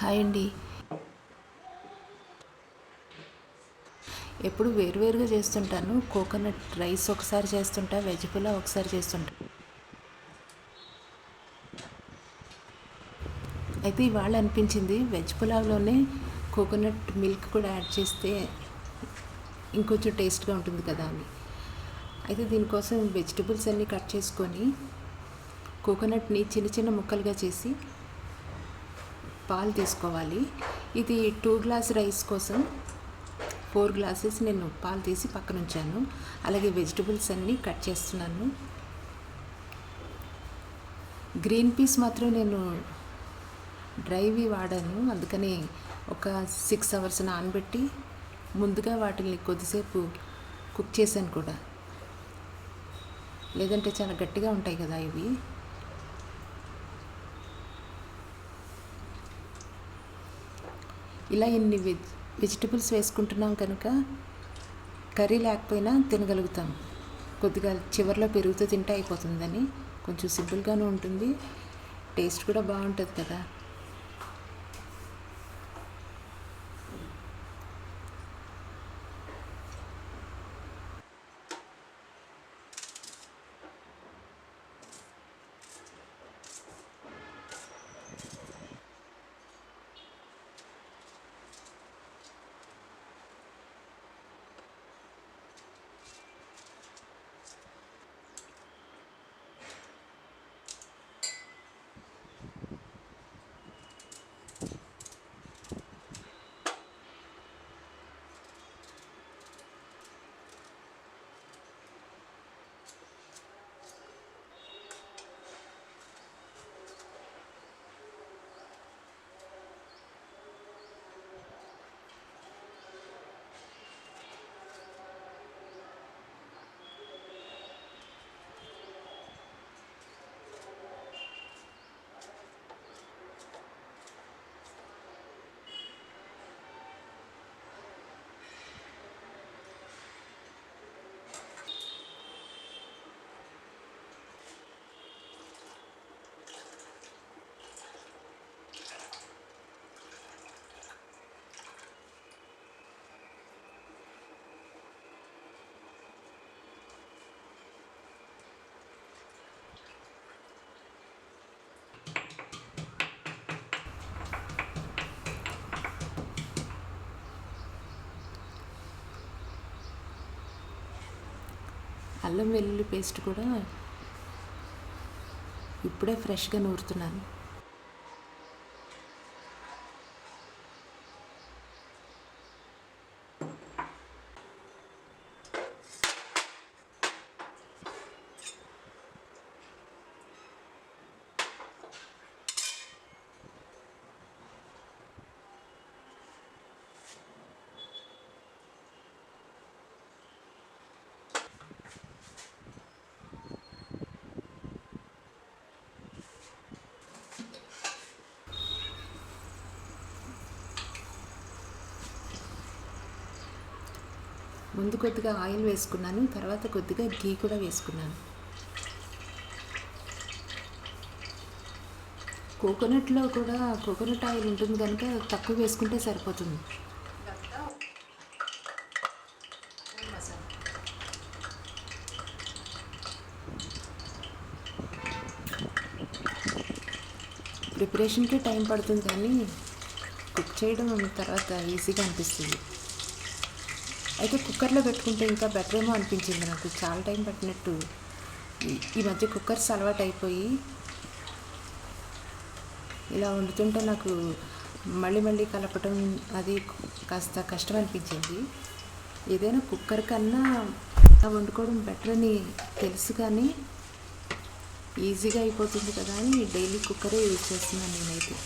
Hi అండి. ఎప్పుడు వేరువేరుగా చేస్తుంటాను. కోకోనట్ రైస్ ఒకసారి చేస్తుంటా వెజ్ పులావ్ ఒకసారి చేస్తుంటా. అయితే ఇవాళ అనిపించింది వెజ్ పులావ్లోనే కోకోనట్ మిల్క్ కూడా యాడ్ చేస్తే ఇంకొంచెం టేస్ట్గా ఉంటుంది కదా అని. అయితే దీనికోసం వెజిటబుల్స్ అన్నీ కట్ చేసుకొని కోకోనట్ని చిన్న చిన్న ముక్కలుగా చేసి పాలు తీసుకోవాలి. ఇది టూ గ్లాస్ రైస్ కోసం ఫోర్ గ్లాసెస్ నేను పాలు తీసి పక్కన ఉంచాను అలాగే వెజిటబుల్స్ అన్నీ కట్ చేస్తున్నాను. గ్రీన్ పీస్ మాత్రం నేను డ్రైవి వాడాను. అందుకని ఒక సిక్స్ అవర్స్ నానబెట్టి ముందుగా వాటిని కొద్దిసేపు కుక్ చేశాను కూడా. లేదంటే చాలా గట్టిగా ఉంటాయి కదా ఇవి. ఇలా ఇన్ని వెజ్ వెజిటబుల్స్ వేసుకుంటున్నాం కనుక కర్రీ లేకపోయినా తినగలుగుతాం. కొద్దిగా చివరిలో పెరుగుతూ తింటే అయిపోతుందని కొంచెం సింపుల్గానే ఉంటుంది. టేస్ట్ కూడా బాగుంటుంది కదా. అల్లం వెల్లుల్లి పేస్ట్ కూడా ఇప్పుడే ఫ్రెష్గా నూరుతున్నాను. ముందు కొద్దిగా ఆయిల్ వేసుకున్నాను తర్వాత కొద్దిగా గీ కూడా వేసుకున్నాను. కోకోనట్లో కూడా కోకోనట్ ఆయిల్ ఉంటుంది కనుక తక్కువ వేసుకుంటే సరిపోతుంది. ప్రిపరేషన్కి టైం పడుతుంది కానీ కుక్ చేయడం తర్వాత ఈజీగా అనిపిస్తుంది. అయితే కుక్కర్లో పెట్టుకుంటే ఇంకా బెటర్ ఏమో అనిపించింది నాకు. చాలా టైం పట్టినట్టు. ఈ- మధ్య కుక్కర్స్ అలవాటు అయిపోయి ఇలా వండుతుంటే నాకు మళ్ళీ మళ్ళీ కలపటం అది కాస్త కష్టం అనిపించింది. ఏదైనా కుక్కర్ కన్నా వండుకోవడం బెటర్ అని తెలుసు కానీ ఈజీగా అయిపోతుంది కదా అని డైలీ కుక్కరే యూజ్ చేస్తున్నాను నేనైతే.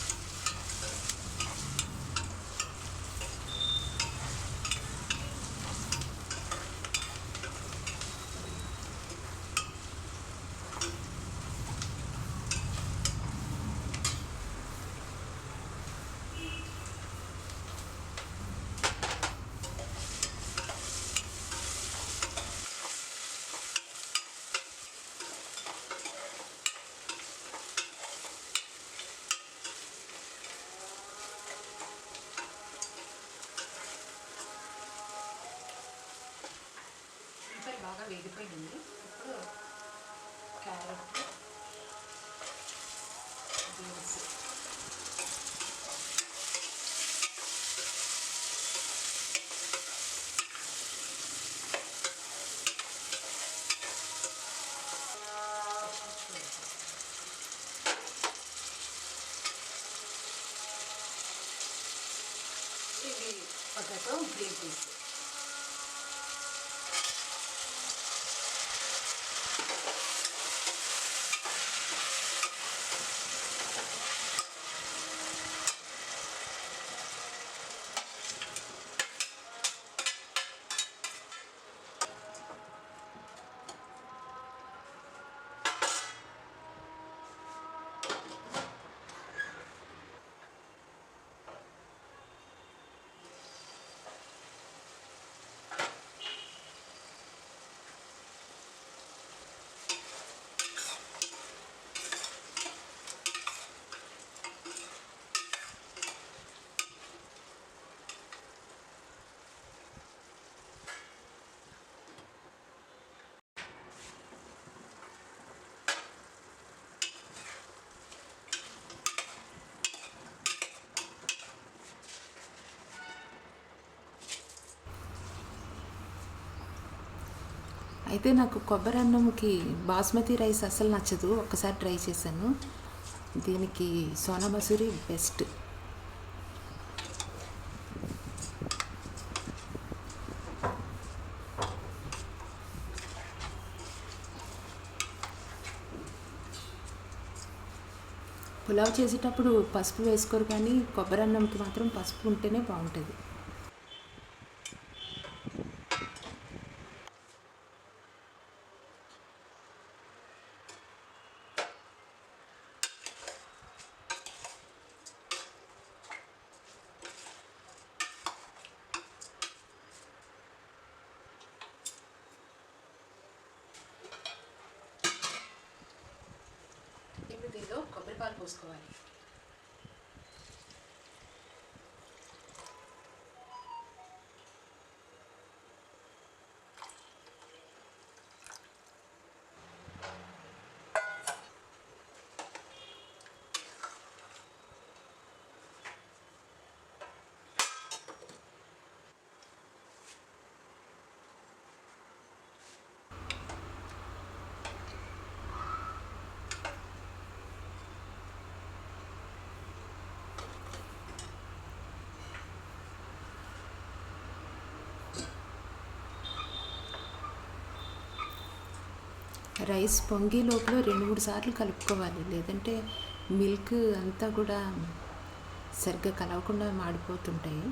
బాగా వేగిపోయింది ఇప్పుడు క్యారెట్ అయితే నాకు కొబ్బరి అన్నంకి బాస్మతి రైస్ అసలు నచ్చదు. ఒక్కసారి ట్రై చేశాను. దీనికి సోనా మసూరి బెస్ట్. పులావ్ చేసేటప్పుడు పసుపు వేసుకోరు కానీ కొబ్బరి అన్నంకి మాత్రం పసుపు ఉంటేనే బాగుంటుంది ఇప్పుడు దీనిలో పోసుకోవాలి రైస్ పొంగి లోపల రెండు మూడు సార్లు కలుపుకోవాలి. లేదంటే మిల్క్ అంతా కూడా సరిగ్గా కలవకుండా మాడిపోతుంటాయి.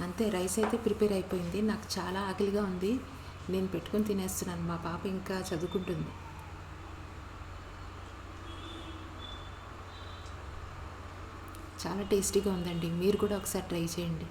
అంతే రైస్ అయితే ప్రిపేర్ అయిపోయింది. నాకు చాలా ఆకలిగా ఉంది. నేను పెట్టుకొని తినేస్తున్నాను. మా పాప ఇంకా చదువుకుంటుంది. చాలా టేస్టీగా ఉందండి. మీరు కూడా ఒకసారి ట్రై చేయండి.